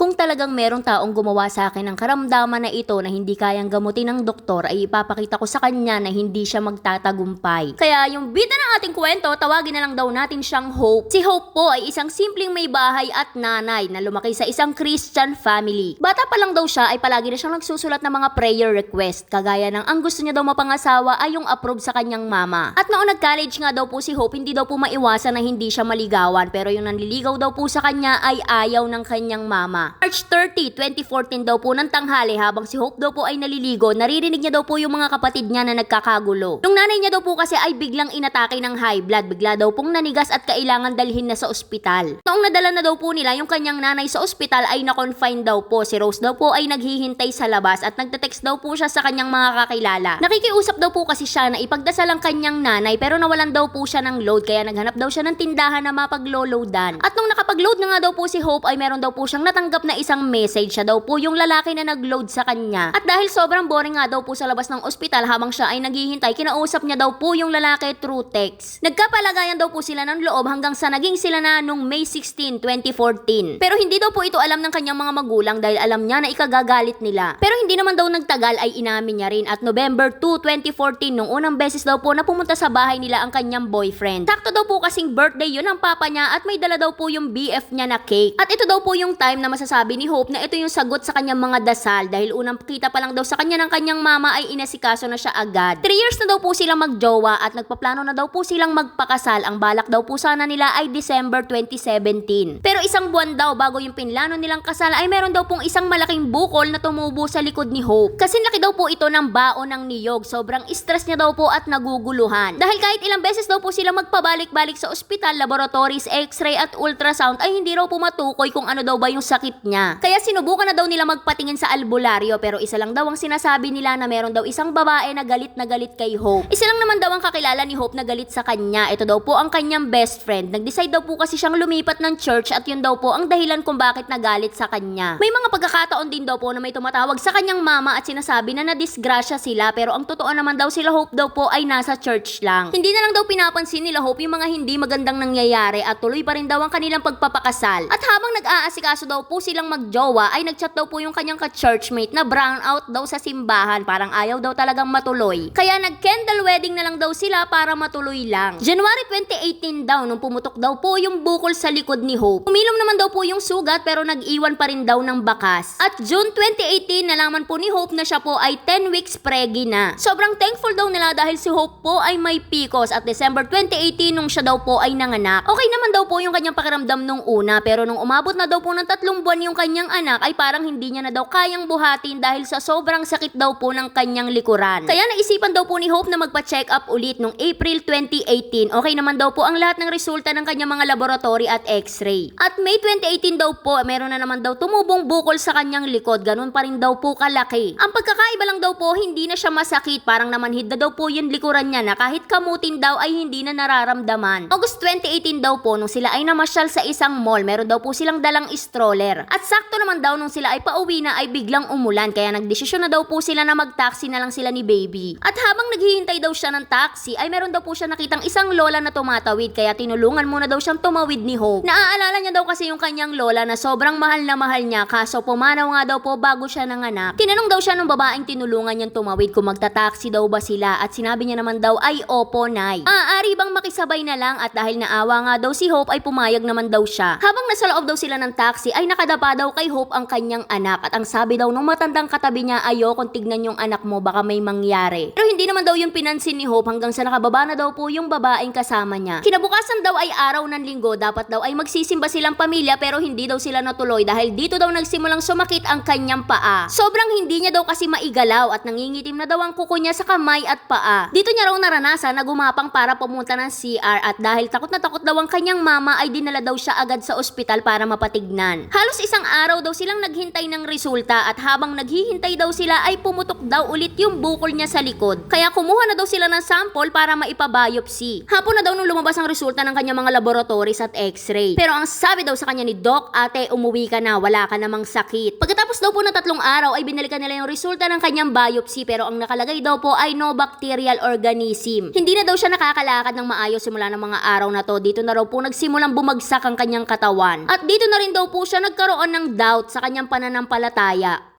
Kung talagang merong taong gumawa sa akin ng karamdaman na ito na hindi kayang gamutin ng doktor ay ipapakita ko sa kanya na hindi siya magtatagumpay. Kaya yung bida ng ating kwento, tawagin na lang daw natin siyang Hope. Si Hope po ay isang simpleng may bahay at nanay na lumaki sa isang Christian family. Bata pa lang daw siya ay palagi na siyang nagsusulat ng mga prayer request. Kagaya ng ang gusto niya daw mapangasawa ay yung approve sa kanyang mama. At noong nag-college nga daw po si Hope, hindi daw po maiwasan na hindi siya maligawan. Pero yung nanliligaw daw po sa kanya ay ayaw ng kanyang mama. March 30, 2014 daw po ng tanghali habang si Hope daw po ay naliligo, naririnig niya daw po yung mga kapatid niya na nagkakagulo. Nung nanay niya daw po kasi ay biglang inatake ng high blood, bigla daw pong nanigas at kailangan dalhin na sa ospital. Noong nadala na daw po nila yung kanyang nanay sa ospital ay na-confine daw po. Si Rose daw po ay naghihintay sa labas at nagte-text daw po siya sa kanyang mga kakilala. Nakikiusap daw po kasi siya na ipagdasal ang kanyang nanay pero nawalan daw po siya ng load kaya naghanap daw siya ng tindahan na mapaglo-loadan. At nung nakapag-load na nga daw po si Hope ay meron daw po siyang natanggap na isang message. Siya daw po yung lalaki na nag-load sa kanya. At dahil sobrang boring nga daw po sa labas ng ospital habang siya ay naghihintay, kinausap niya daw po yung lalaki through text. Nagkapalagayan daw po sila ng loob hanggang sa naging sila na nung May 16, 2014. Pero hindi daw po ito alam ng kanyang mga magulang dahil alam niya na ikagagalit nila. Pero hindi naman daw nagtagal ay inamin niya rin at November 2, 2014 nung unang beses daw po na pumunta sa bahay nila ang kanyang boyfriend. Sakto daw po kasing birthday yun ng papa niya at may dala daw po yung BF niya na cake. At ito daw po yung time na masasabi ni Hope na ito yung sagot sa kanyang mga dasal dahil unang kita pa lang daw sa kanya ng kanyang mama ay inasikaso na siya agad. 3 years na daw po silang magjowa at nagpaplano na daw po silang magpakasal. Ang balak daw po sana nila ay December 2017. Pero isang buwan daw bago yung pinlano nilang kasal ay meron daw pong isang malaking bukol na tumubo sa likod ni Hope. Kasi laki daw po ito ng baon ng niyog. Sobrang stress niya daw po at naguguluhan. Dahil kahit ilang beses daw po sila magpabalik-balik sa ospital, laboratories, x-ray at ultrasound ay hindi raw po matukoy kung ano daw ba yung sakit niya. Kaya sinubukan na daw nila magpatingin sa albularyo pero isa lang daw ang sinasabi nila na meron daw isang babae na galit na galit kay Hope. Isa lang naman daw ang kakilala ni Hope na galit sa kanya. Ito daw po ang kanyang best friend. Nag-decide daw po kasi siyang lumipat ng church at yun daw po ang dahilan kung bakit nagalit sa kanya. May mga pagkakataon din daw po na may tumatawag sa kanyang mama at sinasabi na nadisgrasya sila pero ang totoo naman daw sila Hope daw po ay nasa church lang. Hindi na lang daw pinapansin nila Hope yung mga hindi magandang nangyayari at tuloy pa rin daw ang kanilang pagpapakasal. At habang nag-aasikaso daw po silang magjowa ay nagchat daw po yung kanyang ka-churchmate na brown out daw sa simbahan parang ayaw daw talagang matuloy. Kaya nag-candle wedding na lang daw sila para matuloy lang. January 2018 daw nung pumutok daw po yung bukol sa likod ni Hope. Umilom naman daw po yung sugat pero nag-iwan pa rin daw ng bakas. At June 2018 nalaman po ni Hope na siya po ay 10 weeks preggy na. Sobrang thankful daw nila dahil si Hope po ay may PCOS at December 2018 nung siya daw po ay nanganak. Okay naman daw po yung kanyang pakiramdam nung una pero nung umabot na daw po ng tatlong buwan yung kanyang anak ay parang hindi niya na daw kayang buhatin dahil sa sobrang sakit daw po ng kanyang likuran. Kaya naisipan daw po ni Hope na magpa-check up ulit nung April 2018. Okay naman daw po ang lahat ng resulta ng kanyang mga laboratory at x-ray. At May 2018 daw po, meron na naman daw tumubong bukol sa kanyang likod. Ganun pa rin daw po kalaki. Ang pagkakaiba lang daw po, hindi na siya masakit. Parang namanhid na daw po yung likuran niya na kahit kamutin daw ay hindi na nararamdaman. August 2018 daw po, nung sila ay namasyal sa isang mall, meron daw po silang dalang stroller. At sakto naman daw nung sila ay pauwi na ay biglang umulan. Kaya nagdesisyon na daw po sila na mag-taxi na lang sila ni baby. At habang naghihintay daw siya ng taxi, ay meron daw po siya nakitang isang lola na tumatawid. Kaya tinulungan muna daw siyang tumawid ni Hope. Naaalala niya daw kasi yung kanyang lola na sobrang mahal na mahal niya kaso pumanaw nga daw po bago siya nanganak. Tinanong daw siya ng babaeng tinulungan niyang tumawid kung magta-taxi daw ba sila at sinabi niya naman daw ay opo nay. Maaari bang makisabay na lang at dahil naawa nga daw si Hope ay pumayag naman daw siya. Habang nasa loob daw sila ng taxi ay nakadapa daw kay Hope ang kanyang anak at ang sabi daw nung matandang katabi niya ayokong tignan yung anak mo baka may mangyari. Pero hindi naman daw yung pinansin ni Hope hanggang sa nakababa na daw po yung babaeng kasama niya. Kinabukasan daw ay araw ng linggo dapat daw ay magsisimba silang pamilya pero hindi daw sila natuloy dahil dito daw nagsimulang sumakit ang kanyang paa. Sobrang hindi niya daw kasi maigalaw at nangingitim na daw ang kuko niya sa kamay at paa. Dito niya raw naranasan na gumapang para pumunta ng CR at dahil takot na takot daw ang kanyang mama ay dinala daw siya agad sa ospital para mapatignan. Halos isang araw daw silang naghintay ng resulta at habang naghihintay daw sila ay pumutok daw ulit yung bukol niya sa likod. Kaya kumuha na daw sila ng sample para maipabiopsy. Hapon na daw nung lumabas ang resulta ng kanyang mga laboratories at x-ray. Pero ang sabi daw sa kanya ni Doc, ate umuwi ka na, wala ka namang sakit. Pagkatapos daw po ng tatlong araw ay binalikan nila yung resulta ng kanyang biopsy pero ang nakalagay daw po ay no bacterial organism. Hindi na daw siya nakakalakad ng maayos simula ng mga araw na to. Dito na raw po nagsimulang bumagsak ang kanyang katawan. At dito na rin daw po siya nagkaroon ng doubt sa kanyang pananampalataya.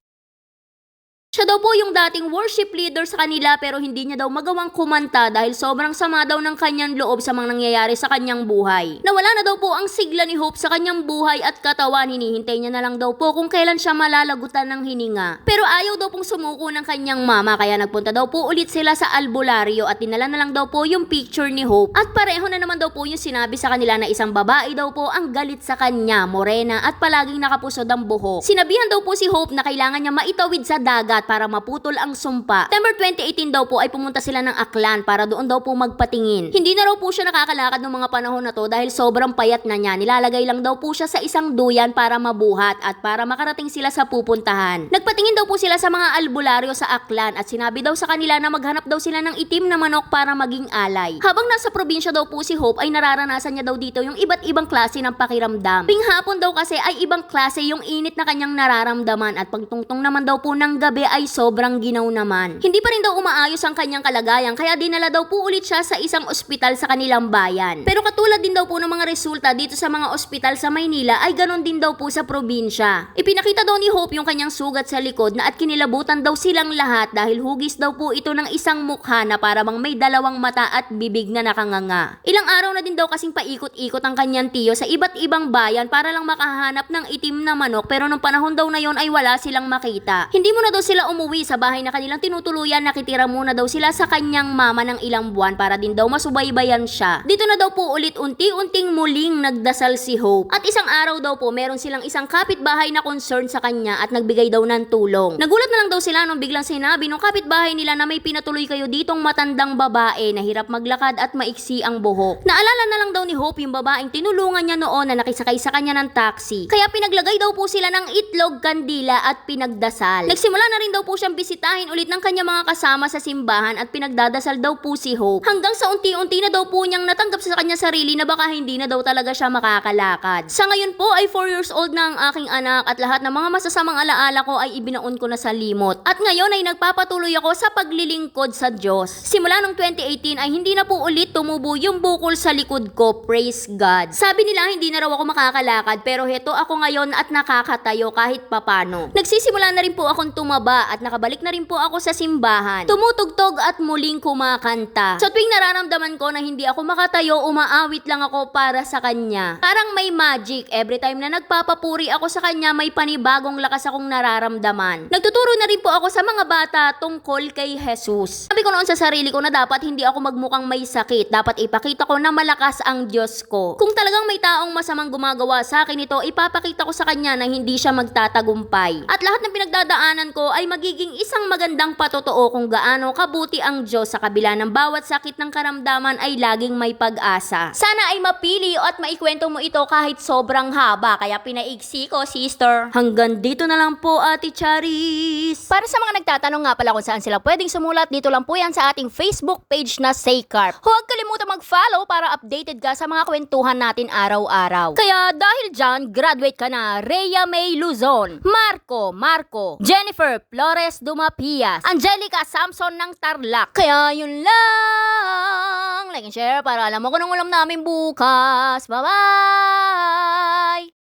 Siya daw po yung dating worship leader sa kanila pero hindi niya daw magawang kumanta dahil sobrang sama daw ng kanyang loob sa mga nangyayari sa kanyang buhay. Nawala na daw po ang sigla ni Hope sa kanyang buhay at katawan, hinihintay niya na lang daw po kung kailan siya malalagutan ng hininga. Pero ayaw daw pong sumuko ng kanyang mama kaya nagpunta daw po ulit sila sa albularyo at dinala na lang daw po yung picture ni Hope. At pareho na naman daw po yung sinabi sa kanila na isang babae daw po ang galit sa kanya, morena at palaging nakapusod ang buhok. Sinabihan daw po si Hope na kailangan niya maitawid sa dagat para maputol ang sumpa. September 2018 daw po ay pumunta sila ng Aklan para doon daw po magpatingin. Hindi na raw po siya nakakalakad ng mga panahon na to dahil sobrang payat na niya. Nilalagay lang daw po siya sa isang duyan para mabuhat at para makarating sila sa pupuntahan. Nagpatingin daw po sila sa mga albularyo sa Aklan at sinabi daw sa kanila na maghanap daw sila ng itim na manok para maging alay. Habang nasa probinsya daw po si Hope ay nararanasan niya daw dito yung iba't ibang klase ng pakiramdam. Pinghapon daw kasi ay ibang klase yung init na kanyang nararamdaman at pagtungtong naman daw po ng gabi ay sobrang ginaw naman. Hindi pa rin daw umaayos ang kanyang kalagayan kaya dinala daw po ulit siya sa isang ospital sa kanilang bayan. Pero katulad din daw po ng mga resulta dito sa mga ospital sa Maynila ay ganon din daw po sa probinsya. Ipinakita daw ni Hope yung kanyang sugat sa likod na at kinilabutan daw silang lahat dahil hugis daw po ito ng isang mukha na para bang may dalawang mata at bibig na nakanganga. Ilang araw na din daw kasing paikot-ikot ang kanyang tiyo sa iba't ibang bayan para lang makahanap ng itim na manok pero nung panahon daw na yon ay wala silang makita. Hindi mo na daw sila umuwi sa bahay na kanilang tinutuluyan nakitira muna daw sila sa kanyang mama ng ilang buwan para din daw masubaybayan siya. Dito na daw po ulit unti-unting muling nagdasal si Hope. At isang araw daw po meron silang isang kapitbahay na concern sa kanya at nagbigay daw ng tulong. Nagulat na lang daw sila nung biglang sinabi nung kapitbahay nila na may pinatuloy kayo ditong matandang babae na hirap maglakad at maiksi ang buhok. Naalala na lang daw ni Hope yung babaeng tinulungan niya noon na nakisakay sa kanya ng taxi. Kaya pinaglagay daw po sila ng itlog, kandila at pinagdasal. Nagsimula na rin daw po siyang bisitahin ulit ng kanyang mga kasama sa simbahan at pinagdadasal daw po si Hope. Hanggang sa unti-unti na daw po niyang natanggap sa kanya sarili na baka hindi na daw talaga siya makakalakad. Sa ngayon po ay 4 years old na ang aking anak at lahat ng mga masasamang alaala ko ay ibinaon ko na sa limot. At ngayon ay nagpapatuloy ako sa paglilingkod sa Diyos. Simula nung 2018 ay hindi na po ulit tumubo yung bukol sa likod ko. Praise God. Sabi nila hindi na raw ako makakalakad pero heto ako ngayon at nakakatayo kahit papano. Nagsisimula na rin po akong tumaba at nakabalik na rin po ako sa simbahan. Tumutugtog at muling kumakanta. Sa tuwing nararamdaman ko na hindi ako makatayo, umaawit lang ako para sa kanya. Parang may magic. Every time na nagpapapuri ako sa kanya, may panibagong lakas akong nararamdaman. Nagtuturo na rin po ako sa mga bata tungkol kay Jesus. Sabi ko noon sa sarili ko na dapat hindi ako magmukhang may sakit. Dapat ipakita ko na malakas ang Diyos ko. Kung talagang may taong masamang gumagawa sa akin ito, ipapakita ko sa kanya na hindi siya magtatagumpay. At lahat ng pinagdadaanan ko ay magiging isang magandang patotoo kung gaano kabuti ang Diyos sa kabila ng bawat sakit ng karamdaman ay laging may pag-asa. Sana ay mapili at maikwento mo ito kahit sobrang haba kaya pinaigsi ko sister. Hanggang dito na lang po Ate Charis. Para sa mga nagtatanong nga pala kung saan sila pwedeng sumulat, dito lang po yan sa ating Facebook page na Saycarp. Huwag kalimutan mag-follow para updated ka sa mga kwentuhan natin araw-araw. Kaya dahil dyan, graduate ka na Rhea May Luzon, Marco Marco, Jennifer Flores Dumapias, Angelica Samson ng Tarlac. Kaya yun lang! Like and share para alam mo kung ulam namin bukas. Bye-bye!